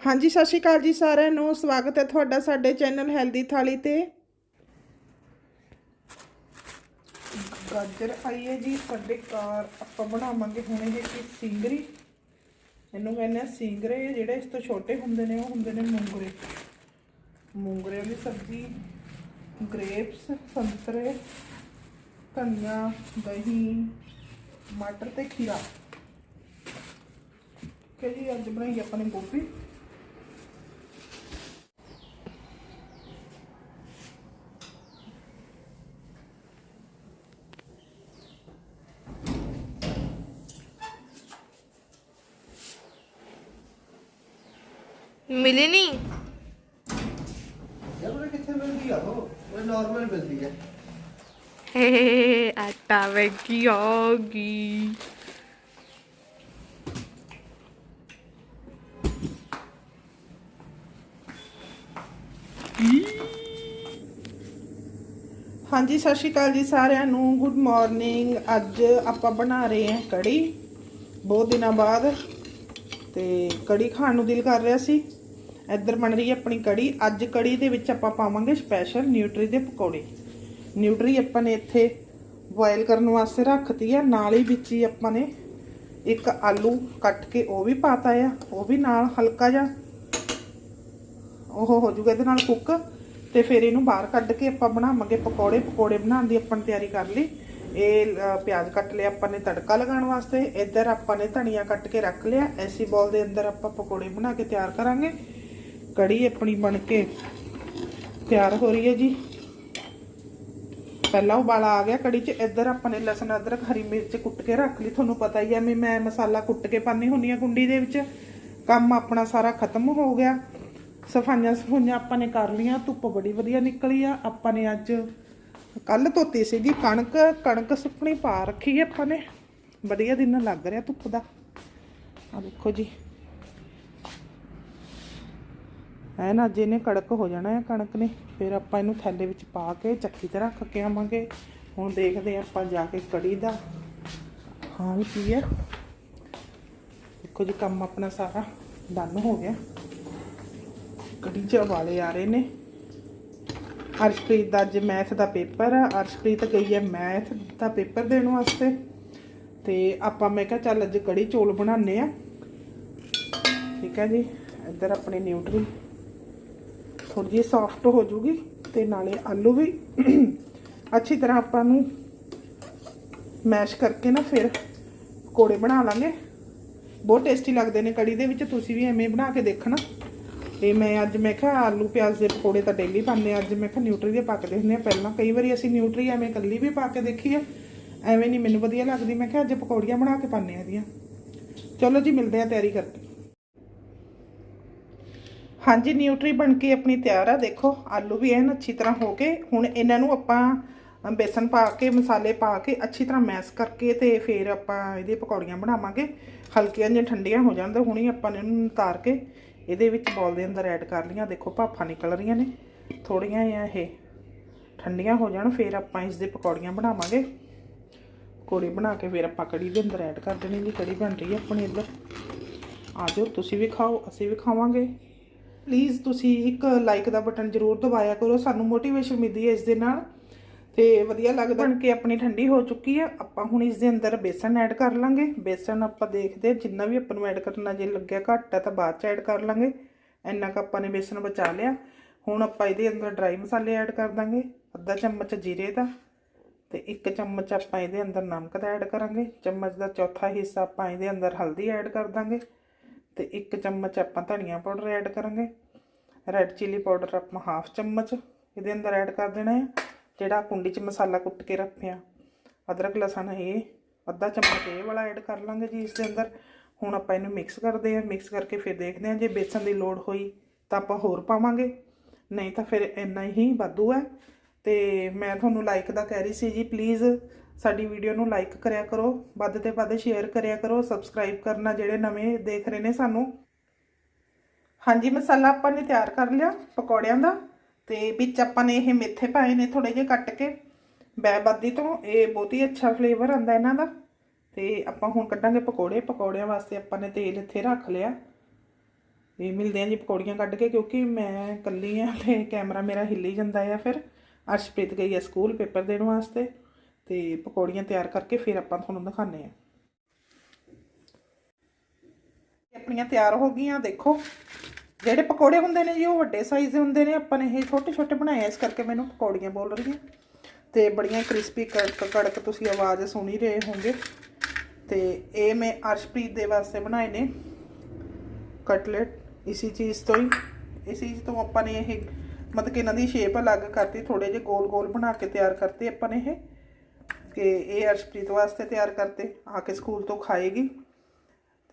ਹਾਂਜੀ, ਸਤਿ ਸ਼੍ਰੀ ਅਕਾਲ ਜੀ ਸਾਰਿਆਂ ਨੂੰ। ਸਵਾਗਤ ਹੈ ਤੁਹਾਡਾ ਸਾਡੇ ਚੈਨਲ ਹੈਲਦੀ ਥਾਲੀ ਤੇ। ਗਾਜਰ ਆਈ ਹੈ ਜੀ, ਸਾਡੇ ਘਰ ਆਪਾਂ ਬਣਾਵਾਂਗੇ ਹੁਣ ਇਹ ਕੀ ਸਿੰਗਰੀ। ਇਹਨੂੰ ਕਹਿੰਦੇ ਆ ਸਿੰਗਰੇ, ਜਿਹੜੇ ਇਸ ਤੋਂ ਛੋਟੇ ਹੁੰਦੇ ਨੇ, ਉਹ ਹੁੰਦੇ ਨੇ ਮੂੰਗਰੇ। ਮੂੰਗਰਿਆਂ ਦੀ ਸਬਜ਼ੀ, ਗ੍ਰੇਪਸ, ਸੰਤਰੇ, ਧਨੀਆ, ਦਹੀਂ, ਮਟਰ ਤੇ ਖੀਰਾ। ਕਿ ਜੀ, ਅੱਜ ਬਣਾਈ ਆਪਾਂ ਨੇ ਗੋਭੀ। ਮਿਲੀ ਨਹੀਂ ਯਾਰ ਉਹ ਕਿੱਥੇ ਮਿਲਦੀ ਆ ਉਹ? ਉਹ ਨਾਰਮਲ ਮਿਲਦੀ ਹੈ ਹੇ ਆਟਾ ਵੇਖੀ ਹੋਗੀ ਹਾਂਜੀ ਸਤਿ ਸ਼੍ਰੀ ਅਕਾਲ ਜੀ ਸਾਰਿਆਂ ਨੂੰ। ਗੁੱਡ ਮਾਰਨਿੰਗ ਅੱਜ ਆਪਾਂ ਬਣਾ ਰਹੇ ਹਾਂ ਕੜੀ। ਬਹੁਤ ਦਿਨਾਂ ਬਾਅਦ। ਤੇ ਕੜੀ ਖਾਣ ਨੂੰ ਦਿਲ ਕਰ ਰਿਹਾ ਸੀ। ਇੱਧਰ ਬਣ ਰਹੀ ਹੈ ਆਪਣੀ ਕੜੀ। ਅੱਜ ਕੜੀ ਦੇ ਵਿੱਚ ਆਪਾਂ ਪਾਵਾਂਗੇ ਸਪੈਸ਼ਲ ਨਿਊਟਰੀ ਦੇ ਪਕੌੜੇ। ਨਿਊਟਰੀ ਆਪਾਂ ਨੇ ਇੱਥੇ ਬੋਇਲ ਕਰਨ ਵਾਸਤੇ ਰੱਖਤੀ ਆ ਨਾਲ ਹੀ ਵਿੱਚ ਹੀ ਆਪਾਂ ਨੇ ਇੱਕ ਆਲੂ ਕੱਟ ਕੇ ਉਹ ਵੀ ਪਾਤਾ ਆ। ਉਹ ਵੀ ਨਾਲ ਹਲਕਾ ਜਿਹਾ ਉਹ ਹੋ ਜੂਗਾ ਇਹਦੇ ਨਾਲ ਕੁੱਕ ਤੇ ਫਿਰ ਇਹਨੂੰ ਬਾਹਰ ਕੱਢ ਕੇ ਆਪਾਂ ਬਣਾਵਾਂਗੇ ਪਕੌੜੇ। ਪਕੌੜੇ ਬਣਾਉਣ ਦੀ ਆਪਾਂ ਤਿਆਰੀ ਕਰ ਲਈ। ਇਹ ਪਿਆਜ਼ ਕੱਟ ਲਿਆ ਆਪਾਂ ਨੇ ਤੜਕਾ ਲਗਾਉਣ ਵਾਸਤੇ। ਇੱਧਰ ਆਪਾਂ ਨੇ ਧਨੀਆ ਕੱਟ ਕੇ ਰੱਖ ਲਿਆ। ਐਸੀ ਬੋਲ ਦੇ ਅੰਦਰ ਆਪਾਂ ਪਕੌੜੇ ਬਣਾ ਕੇ ਤਿਆਰ ਕਰਾਂਗੇ। ਕੜੀ ਆਪਣੀ ਬਣ ਕੇ ਤਿਆਰ ਹੋ ਰਹੀ ਹੈ ਜੀ। ਪਹਿਲਾਂ ਉਬਾਲਾ ਆ ਗਿਆ ਕੜੀ 'ਚ, ਇੱਧਰ ਆਪਾਂ ਨੇ ਲਸਣ, ਅਦਰਕ, ਹਰੀ ਮਿਰਚ ਕੁੱਟ ਕੇ ਰੱਖ ਲਈ। ਤੁਹਾਨੂੰ ਪਤਾ ਹੀ ਹੈ ਵੀ ਮੈਂ ਮਸਾਲਾ ਕੁੱਟ ਕੇ ਪਾਣੀ ਹੁੰਦੀ ਆ ਕੁੰਡੀ ਦੇ ਵਿੱਚ। ਕੰਮ ਆਪਣਾ ਸਾਰਾ ਖਤਮ ਹੋ ਗਿਆ। ਸਫਾਈਆਂ ਸਫੂਈਆਂ ਆਪਾਂ ਨੇ ਕਰ ਲੀਆਂ ਧੁੱਪ ਬੜੀ ਵਧੀਆ ਨਿਕਲੀ ਆ। ਆਪਾਂ ਨੇ ਅੱਜ ਕੱਲ ਧੋਤੀ ਸੀਗੀ ਕਣਕ ਕਣਕ ਸੁੱਕਣੀ ਪਾ ਰੱਖੀ ਹੈ ਆਪਾਂ ਨੇ। ਵਧੀਆ ਦਿਨ ਲੱਗ ਰਿਹਾ ਧੁੱਪ ਦਾ। ਆ ਦੇਖੋ ਜੀ। ਐ ਨਾ, ਅੱਜ ਇਹਨੇ ਕੜਕ ਹੋ ਜਾਣਾ ਹੈ, ਕਣਕ ਨੇ। ਫਿਰ ਆਪਾਂ ਇਹਨੂੰ ਥੈਲੇ ਵਿੱਚ ਪਾ ਕੇ ਚੱਕੀ ਤੇ ਰੱਖ ਕੇ ਆਵਾਂਗੇ। ਹੁਣ ਦੇਖਦੇ ਹਾਂ ਆਪਾਂ ਜਾ ਕੇ ਕੜੀ ਦਾ ਹਾਂ ਵੀ ਕੀ ਹੈ। ਦੇਖੋ ਜੀ, ਕੰਮ ਆਪਣਾ ਸਾਰਾ ਡਨ ਹੋ ਗਿਆ। ਕੜੀ ਚ ਵਾਲੇ ਆ ਰਹੇ ਨੇ। ਅਰਸ਼ਪ੍ਰੀਤ ਦਾ ਅੱਜ ਮੈਥ ਦਾ ਪੇਪਰ ਆ। ਅਰਸ਼ਪ੍ਰੀਤ ਗਈ ਹੈ ਮੈਥ ਦਾ ਪੇਪਰ ਦੇਣ ਵਾਸਤੇ। ਤੇ ਆਪਾਂ ਮੈਂ ਕਿਹਾ ਚੱਲ ਅੱਜ ਕੜੀ ਚੌਲ ਬਣਾਉਂਦੇ ਆ ਠੀਕ ਹੈ ਜੀ, ਇੱਧਰ ਆਪਣੇ ਨਿਊਟਰੀ ਥੋੜੀ ਜਿਹੀ ਸੌਫਟ ਹੋ ਜੂਗੀ ਤੇ ਨਾਲੇ ਆਲੂ ਵੀ। ਅੱਛੀ ਤਰ੍ਹਾਂ ਆਪਾਂ ਨੂੰ ਮੈਸ਼ ਕਰਕੇ ਨਾ ਫਿਰ ਪਕੌੜੇ ਬਣਾ ਲਾਂਗੇ। ਬਹੁਤ ਟੇਸਟੀ ਲੱਗਦੇ ਨੇ ਕੜੀ ਦੇ ਵਿੱਚ, ਤੁਸੀਂ ਵੀ ਐਵੇਂ ਬਣਾ ਕੇ ਦੇਖਣਾ। ਤੇ ਮੈਂ ਅੱਜ ਮੈਂ ਕਿਹਾ ਆਲੂ ਪਿਆਜ਼ ਦੇ ਪਕੌੜੇ ਤਾਂ ਡੇਲੀ ਪਾਉਂਦੇ ਆ ਅੱਜ ਮੈਂ ਕਿਹਾ ਨਿਊਟਰੀ ਦੇ ਪਾ ਕੇ ਦੇਖਦੇ ਆ ਪਹਿਲਾਂ ਕਈ ਵਾਰੀ ਅਸੀਂ ਨਿਊਟਰੀ ਐਵੇਂ ਕੱਲੀ ਵੀ ਪਾ ਕੇ ਦੇਖੀ ਹੈ ਐਵੇਂ ਨਹੀਂ, ਮੈਨੂੰ ਵਧੀਆ ਲੱਗਦੀ। ਮੈਂ ਕਿਹਾ ਅੱਜ ਪਕੌੜੀਆਂ ਬਣਾ ਕੇ ਪਾਉਂਦੇ ਆ ਇਹਦੀਆਂ। ਚਲੋ ਜੀ, ਮਿਲਦੇ ਆ ਤਿਆਰੀ ਕਰਕੇ। ਹਾਂਜੀ ਨਿਊਟਰੀ ਬਣ ਕੇ ਆਪਣੀ ਤਿਆਰ ਆ। ਦੇਖੋ, ਆਲੂ ਵੀ ਐਨ ਅੱਛੀ ਤਰ੍ਹਾਂ ਹੋ ਗਏ। ਹੁਣ ਇਹਨਾਂ ਨੂੰ ਆਪਾਂ ਬੇਸਨ ਪਾ ਕੇ, ਮਸਾਲੇ ਪਾ ਕੇ ਅੱਛੀ ਤਰ੍ਹਾਂ ਮੈਸ਼ ਕਰਕੇ ਤੇ ਫਿਰ ਆਪਾਂ ਇਹਦੇ ਪਕੌੜੀਆਂ ਬਣਾਵਾਂਗੇ। ਹਲਕੀਆਂ ਜਿਹੀਆਂ ਠੰਡੀਆਂ ਹੋ ਜਾਣ ਤੇ ਹੁਣੀ ਆਪਾਂ ਨੇ ਇਹਨੂੰ ਉਤਾਰ ਕੇ ਇਹਦੇ ਵਿੱਚ ਬੋਲ ਦੇ ਅੰਦਰ ਐਡ ਕਰ ਲਈਆਂ। ਦੇਖੋ, ਭਾਫਾਂ ਨਿਕਲ ਰਹੀਆਂ ਨੇ। ਥੋੜੀਆਂ ਆ ਇਹ ਠੰਡੀਆਂ ਹੋ ਜਾਣ, ਫਿਰ ਆਪਾਂ ਇਸ ਦੇ ਪਕੌੜੀਆਂ ਬਣਾਵਾਂਗੇ। ਪਕੌੜੇ ਬਣਾ ਕੇ ਫਿਰ ਆਪਾਂ ਕੜੀ ਦੇ ਅੰਦਰ ਐਡ ਕਰ ਦੇਣੀ ਜੀ ਕੜੀ ਬਣ ਰਹੀ ਹੈ ਆਪਣੀ ਇੱਧਰ। ਆ ਜਾਓ, ਤੁਸੀਂ ਵੀ ਖਾਓ, ਅਸੀਂ ਵੀ ਖਾਵਾਂਗੇ। ਪਲੀਜ਼ ਤੁਸੀਂ ਇੱਕ ਲਾਈਕ ਦਾ ਬਟਨ ਜ਼ਰੂਰ ਦਬਾਇਆ ਕਰੋ, ਸਾਨੂੰ ਮੋਟੀਵੇਸ਼ਨ ਮਿਲਦੀ ਹੈ ਇਸ ਦੇ ਨਾਲ। ਤੇ ਵਧੀਆ ਲੱਗਦਾ ਬਣ ਕੇ ਆਪਣੀ ਠੰਡੀ ਹੋ ਚੁੱਕੀ ਹੈ, ਆਪਾਂ ਹੁਣ ਇਸ ਦੇ ਅੰਦਰ ਬੇਸਨ ਐਡ ਕਰ ਲਾਂਗੇ। ਬੇਸਨ ਆਪਾਂ ਦੇਖਦੇ ਜਿੰਨਾ ਵੀ ਆਪਾਂ ਨੂੰ ਐਡ ਕਰਨਾ, ਜੇ ਲੱਗਿਆ ਘੱਟ ਹੈ ਤਾਂ ਬਾਅਦ ਚ ਐਡ ਕਰ ਲਾਂਗੇ। ਇੰਨਾ ਕੁ ਆਪਾਂ ਨੇ ਬੇਸਨ ਬਚਾ ਲਿਆ। ਹੁਣ ਆਪਾਂ ਇਹਦੇ ਅੰਦਰ ਡਰਾਈ ਮਸਾਲੇ ਐਡ ਕਰ ਦਾਂਗੇ, ਅੱਧਾ ਚਮਚ ਜੀਰੇ ਦਾ ਤੇ ਇੱਕ ਚਮਚ ਆਪਾਂ ਇਹਦੇ ਅੰਦਰ ਨਮਕ ਦਾ ਐਡ ਕਰਾਂਗੇ। ਚਮਚ ਦਾ ਚੌਥਾ ਹਿੱਸਾ ਆਪਾਂ ਇਹਦੇ ਅੰਦਰ ਹਲਦੀ ਐਡ ਕਰ ਦਾਂਗੇ। ਤੇ ਇੱਕ ਚਮਚ ਆਪਾਂ ਧਨੀਆ ਪਾਊਡਰ ਐਡ ਕਰਾਂਗੇ। ਰੈੱਡ ਚਿੱਲੀ ਪਾਊਡਰ ਆਪਾਂ ਹਾਫ ਚਮਚ ਇਹਦੇ ਅੰਦਰ ਐਡ ਕਰ ਦੇਣਾ ਹੈ, ਜਿਹੜਾ ਕੁੰਡੀ 'ਚ ਮਸਾਲਾ ਕੁੱਟ ਕੇ ਰੱਖਿਆ। ਅਦਰਕ, ਲਸਣ ਇਹ ਅੱਧਾ ਚਮਚ ਇਹ ਵਾਲਾ ਐਡ ਕਰ ਲਾਂਗੇ ਜੀ ਇਸ ਦੇ ਅੰਦਰ। ਹੁਣ ਆਪਾਂ ਇਹਨੂੰ ਮਿਕਸ ਕਰਦੇ ਹਾਂ। ਮਿਕਸ ਕਰਕੇ ਫਿਰ ਦੇਖਦੇ ਹਾਂ ਜੇ ਬੇਸਨ ਦੀ ਲੋੜ ਹੋਈ ਤਾਂ ਆਪਾਂ ਹੋਰ ਪਾਵਾਂਗੇ। ਨਹੀਂ ਤਾਂ ਫਿਰ ਇੰਨਾ ਹੀ ਵਾਧੂ ਹੈ। ਤੇ ਮੈਂ ਤੁਹਾਨੂੰ ਲਾਈਕ ਦਾ ਕਹਿ ਰਹੀ ਸੀ ਜੀ ਪਲੀਜ਼ ਸਾਡੀ ਵੀਡੀਓ ਨੂੰ ਲਾਈਕ ਕਰਿਆ ਕਰੋ, ਵੱਧ ਤੇ ਵੱਧ ਸ਼ੇਅਰ ਕਰਿਆ ਕਰੋ ਸਬਸਕ੍ਰਾਈਬ ਕਰਨਾ ਜਿਹੜੇ ਨਵੇਂ ਦੇਖ ਰਹੇ ਨੇ ਸਾਨੂੰ। ਹਾਂਜੀ, ਮਸਾਲਾ ਆਪਾਂ ਨੇ ਤਿਆਰ ਕਰ ਲਿਆ ਪਕੌੜਿਆਂ ਦਾ, ਤੇ ਵਿੱਚ ਆਪਾਂ ਨੇ ਇਹ ਮੇਥੇ ਪਾਏ ਨੇ ਥੋੜੇ ਜਿਹੇ ਕੱਟ ਕੇ। ਬੈਬਾਦੀ ਤੋਂ ਇਹ ਬਹੁਤ ਹੀ ਅੱਛਾ ਫਲੇਵਰ ਆਂਦਾ ਇਹਨਾਂ ਦਾ। ਤੇ ਆਪਾਂ ਹੁਣ ਕੱਢਾਂਗੇ ਪਕੌੜੇ। ਪਕੌੜਿਆਂ ਵਾਸਤੇ ਆਪਾਂ ਨੇ ਤੇਲ ਇੱਥੇ ਰੱਖ ਲਿਆ। ਇਹ ਮਿਲਦੇ ਆ ਜੀ ਪਕੌੜੀਆਂ ਕੱਢ ਕੇ, ਕਿਉਂਕਿ ਮੈਂ ਇਕੱਲੀ ਆ ਤੇ ਕੈਮਰਾ ਮੇਰਾ ਹਿੱਲੀ ਜਾਂਦਾ ਆ ਫਿਰ। ਅਰਸ਼ਪ੍ਰੀਤ ਗਈ ਆ ਸਕੂਲ ਪੇਪਰ ਦੇਣ ਵਾਸਤੇ। ਤੇ ਪਕੌੜੀਆਂ ਤਿਆਰ ਕਰਕੇ ਫਿਰ ਆਪਾਂ ਤੁਹਾਨੂੰ ਦਿਖਾਣੇ ਆ ਆਪਣੀਆਂ ਤਿਆਰ ਹੋ ਗਈਆਂ, ਦੇਖੋ। ਜਿਹੜੇ ਪਕੌੜੇ ਹੁੰਦੇ ਨੇ ਜੀ, ਉਹ ਵੱਡੇ ਸਾਈਜ਼ ਦੇ ਹੁੰਦੇ ਨੇ। ਆਪਾਂ ਨੇ ਇਹ ਛੋਟੇ ਛੋਟੇ ਬਣਾਏ ਇਸ ਕਰਕੇ ਮੈਨੂੰ ਪਕੌੜੀਆਂ ਬੋਲ ਰਹੀਆਂ ਤੇ ਬੜੀਆਂ ਕ੍ਰਿਸਪੀ ਕੜਕ ਕੜਕ ਤੁਸੀਂ ਆਵਾਜ਼ ਸੁਣ ਹੀ ਰਹੇ ਹੋਵੋਗੇ। ਤੇ ਇਹ ਮੈਂ ਅਰਸ਼ਪ੍ਰੀਤ ਦੇ ਵਾਸਤੇ ਬਣਾਏ ਨੇ ਕਟਲੇਟ ਇਸੀ ਚੀਜ਼ ਤੋਂ ਹੀ। ਇਸੀ ਚੀਜ਼ ਤੋਂ ਆਪਾਂ ਨੇ ਇਹ ਮਤਲਬ ਕਿ ਇਹਨਾਂ ਦੀ ਸ਼ੇਪ ਅਲੱਗ ਕਰਤੀ ਥੋੜੇ ਜਿਹੇ ਗੋਲ ਗੋਲ ਬਣਾ ਕੇ ਤਿਆਰ ਕਰਤੇ ਆਪਾਂ ਨੇ ਇਹ। ਕਿ ਇਹ ਅਰਸ਼ਪ੍ਰੀਤ ਵਾਸਤੇ ਤਿਆਰ ਕਰਤੇ, ਆ ਕੇ ਸਕੂਲ ਤੋਂ ਖਾਏਗੀ।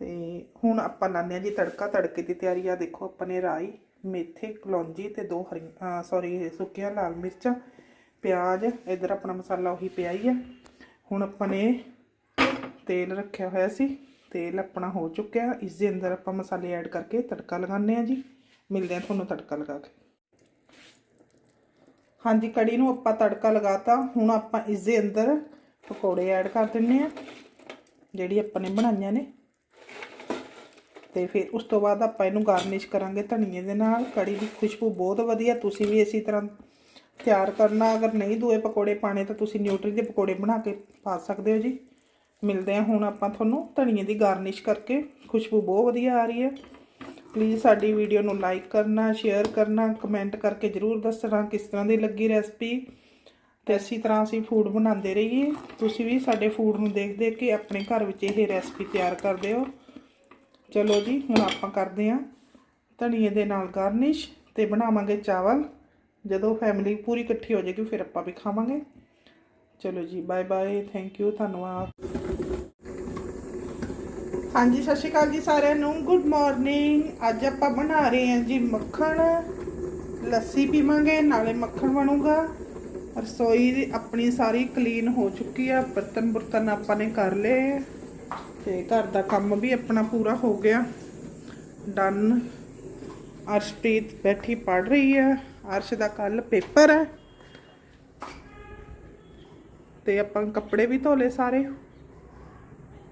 ਤੇ ਹੁਣ ਆਪਾਂ ਲਾਉਂਦੇ ਹਾਂ ਜੀ ਤੜਕਾ, ਤੜਕੇ ਦੀ ਤਿਆਰੀ ਆ ਦੇਖੋ ਆਪਾਂ ਨੇ ਰਾਈ, ਮੇਥੇ, ਕਲੌਂਜੀ ਤੇ ਦੋ ਹਰੀ ਸੌਰੀ ਸੁੱਕੀਆਂ ਲਾਲ ਮਿਰਚਾਂ, ਪਿਆਜ਼, ਇਧਰ ਆਪਣਾ ਮਸਾਲਾ ਉਹੀ ਪਿਆ ਹੀ ਆ। ਹੁਣ ਆਪਾਂ ਨੇ ਤੇਲ ਰੱਖਿਆ ਹੋਇਆ ਸੀ, ਤੇਲ ਆਪਣਾ ਹੋ ਚੁੱਕਿਆ, ਇਸ ਦੇ ਅੰਦਰ ਆਪਾਂ ਮਸਾਲੇ ਐਡ ਕਰਕੇ ਤੜਕਾ ਲਗਾਉਂਦੇ ਆ ਜੀ। ਮਿਲਦੇ ਆ ਤੁਹਾਨੂੰ ਤੜਕਾ ਲਗਾ ਕੇ। ਹਾਂਜੀ, ਕੜੀ ਨੂੰ ਆਪਾਂ ਤੜਕਾ ਲਗਾਤਾ। ਹੁਣ ਆਪਾਂ ਇਸ ਦੇ ਅੰਦਰ ਪਕੌੜੇ ਐਡ ਕਰ ਦਿੰਨੇ ਆ, ਜਿਹੜੀ ਆਪਾਂ ਨੇ ਬਣਾਈਆਂ ਨੇ। ਤੇ ਫਿਰ ਉਸ ਤੋਂ ਬਾਅਦ ਆਪਾਂ ਇਹਨੂੰ ਗਾਰਨਿਸ਼ ਕਰਾਂਗੇ ਧਨੀਏ ਦੇ ਨਾਲ। ਕੜੀ ਦੀ ਖੁਸ਼ਬੂ ਬਹੁਤ ਵਧੀਆ, ਤੁਸੀਂ ਵੀ ਇਸੇ ਤਰ੍ਹਾਂ ਤਿਆਰ ਕਰਨਾ। ਅਗਰ ਨਹੀਂ ਦੂਏ ਪਕੌੜੇ ਪਾਣੇ ਤਾਂ ਤੁਸੀਂ ਨਿਊਟਰੀ ਦੇ ਪਕੌੜੇ ਬਣਾ ਕੇ ਪਾ ਸਕਦੇ ਹੋ ਜੀ। ਮਿਲਦੇ ਆ ਹੁਣ ਆਪਾਂ ਤੁਹਾਨੂੰ ਧਨੀਏ ਦੀ ਗਾਰਨਿਸ਼ ਕਰਕੇ। ਖੁਸ਼ਬੂ ਬਹੁਤ ਵਧੀਆ ਆ ਰਹੀ ਹੈ। ਪਲੀਜ਼ ਸਾਡੀ ਵੀਡੀਓ ਨੂੰ ਲਾਈਕ ਕਰਨਾ ਸ਼ੇਅਰ ਕਰਨਾ ਕਮੈਂਟ ਕਰਕੇ ਜਰੂਰ ਦੱਸਣਾ ਕਿਸ ਤਰ੍ਹਾਂ ਦੀ ਲੱਗੀ ਰੈਸਪੀ ਤੇ ਇਸੇ ਤਰ੍ਹਾਂ ਅਸੀਂ ਫੂਡ ਬਣਾਉਂਦੇ ਰਹੀਏ। ਤੁਸੀਂ ਵੀ ਸਾਡੇ ਫੂਡ ਨੂੰ ਦੇਖ ਦੇਖ ਕੇ ਆਪਣੇ ਘਰ ਵਿੱਚ ਇਹ ਰੈਸਪੀ ਤਿਆਰ ਕਰਦੇ ਹੋ ਚਲੋ ਜੀ, ਹੁਣ ਆਪਾਂ ਕਰਦੇ ਹਾਂ ਧਨੀਏ ਦੇ ਨਾਲ ਗਾਰਨਿਸ਼ ਤੇ ਬਣਾਵਾਂਗੇ ਚਾਵਲ। ਜਦੋਂ ਫੈਮਿਲੀ ਪੂਰੀ ਇਕੱਠੀ ਹੋ ਜਾਏਗੀ, ਫਿਰ ਆਪਾਂ ਵੀ ਖਾਵਾਂਗੇ। ਚਲੋ ਜੀ ਬਾਏ ਬਾਏ ਥੈਂਕ ਯੂ ਧੰਨਵਾਦ। ਹਾਂਜੀ, ਸਤਿ ਸ਼੍ਰੀ ਅਕਾਲ ਜੀ ਸਾਰਿਆਂ ਨੂੰ। ਗੁੱਡ ਮਾਰਨਿੰਗ ਅੱਜ ਆਪਾਂ ਬਣਾ ਰਹੇ ਹਾਂ ਜੀ ਮੱਖਣ। ਲੱਸੀ ਪੀਵਾਂਗੇ, ਨਾਲੇ ਮੱਖਣ ਬਣੂਗਾ। ਰਸੋਈ ਆਪਣੀ ਸਾਰੀ ਕਲੀਨ ਹੋ ਚੁੱਕੀ ਆ। ਬਰਤਨ ਬਰਤਨ ਆਪਾਂ ਨੇ ਕਰ ਲਏ। ਤੇ ਘਰ ਦਾ ਕੰਮ ਵੀ ਆਪਣਾ ਪੂਰਾ ਹੋ ਗਿਆ। ਡਨ ਅਰਸ਼ਪ੍ਰੀਤ ਬੈਠੀ ਪੜ ਰਹੀ ਹੈ ਅਰਸ਼ ਦਾ ਕੱਲ ਪੇਪਰ ਹੈ ਤੇ ਆਪਾਂ ਕੱਪੜੇ ਵੀ ਧੋਲੇ ਸਾਰੇ।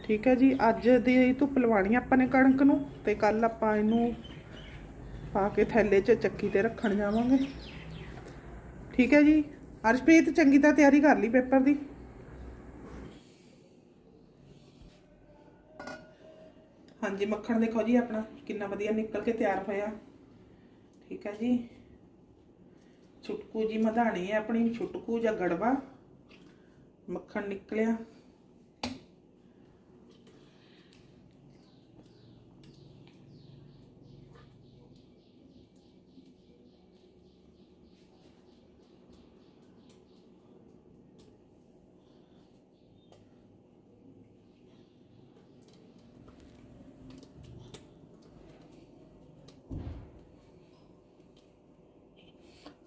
ਠੀਕ ਹੈ ਜੀ, ਅੱਜ ਦੀ ਧੁੱਪ ਲਵਾਣੀ ਆਪਾਂ ਨੇ ਕਣਕ ਨੂੰ ਤੇ ਕੱਲ ਆਪਾਂ ਇਹਨੂੰ ਪਾ ਕੇ ਥੈਲੇ 'ਚ ਚੱਕੀ ਤੇ ਰੱਖਣ ਜਾਵਾਂਗੇ। ਠੀਕ ਹੈ ਜੀ, ਅਰਸ਼ਪ੍ਰੀਤ ਚੰਗੀ ਤਰ੍ਹਾਂ ਤਿਆਰੀ ਕਰ ਲਈ ਪੇਪਰ ਦੀ। ਹਾਂਜੀ, ਮੱਖਣ ਦੇਖੋ ਜੀ ਆਪਣਾ ਕਿੰਨਾ ਵਧੀਆ ਨਿਕਲ ਕੇ ਤਿਆਰ ਹੋਇਆ। ਠੀਕ ਹੈ ਜੀ, ਛੁਟਕੂ ਜੀ ਮਧਾਣੀ ਹੈ ਆਪਣੀ, ਛੁਟਕੂ ਜਾਂ ਗੜਵਾ। ਮੱਖਣ ਨਿਕਲਿਆ।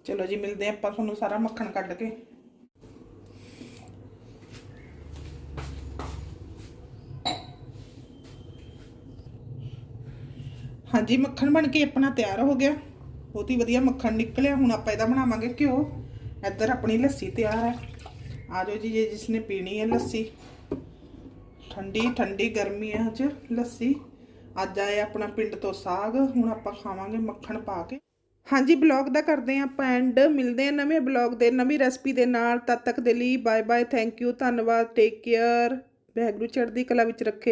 ਚਲੋ ਜੀ ਮਿਲਦੇ ਹਾਂ ਆਪਾਂ ਤੁਹਾਨੂੰ ਸਾਰਾ ਮੱਖਣ ਕੱਢ ਕੇ ਹਾਂਜੀ ਮੱਖਣ ਬਣ ਕੇ ਆਪਣਾ ਤਿਆਰ ਹੋ ਗਿਆ ਬਹੁਤ ਹੀ ਵਧੀਆ ਮੱਖਣ ਨਿਕਲਿਆ ਹੁਣ ਆਪਾਂ ਇਹਦਾ ਬਣਾਵਾਂਗੇ ਘਿਓ ਇੱਧਰ ਆਪਣੀ ਲੱਸੀ ਤਿਆਰ ਹੈ ਆ ਜਾਓ ਜੀ ਜੇ ਜਿਸ ਨੇ ਪੀਣੀ ਹੈ ਲੱਸੀ ਠੰਡੀ ਠੰਡੀ ਗਰਮੀਆਂ 'ਚ ਲੱਸੀ ਅੱਜ ਆਇਆ ਆਪਣਾ ਪਿੰਡ ਤੋਂ ਸਾਗ ਹੁਣ ਆਪਾਂ ਖਾਵਾਂਗੇ ਮੱਖਣ ਪਾ ਕੇ ਹਾਂਜੀ, ਬਲੌਗ ਦਾ ਕਰਦੇ ਹਾਂ ਆਪਾਂ ਐਂਡ। ਮਿਲਦੇ ਹਾਂ ਨਵੇਂ ਬਲੌਗ ਦੇ, ਨਵੀਂ ਰੈਸਪੀ ਦੇ ਨਾਲ। ਤਦ ਤੱਕ ਦੇ ਲਈ ਬਾਏ ਬਾਏ ਥੈਂਕ ਯੂ, ਧੰਨਵਾਦ, ਟੇਕ ਕੇਅਰ। ਵਾਹਿਗੁਰੂ ਚੜ੍ਹਦੀ ਕਲਾ ਵਿੱਚ ਰੱਖੇ।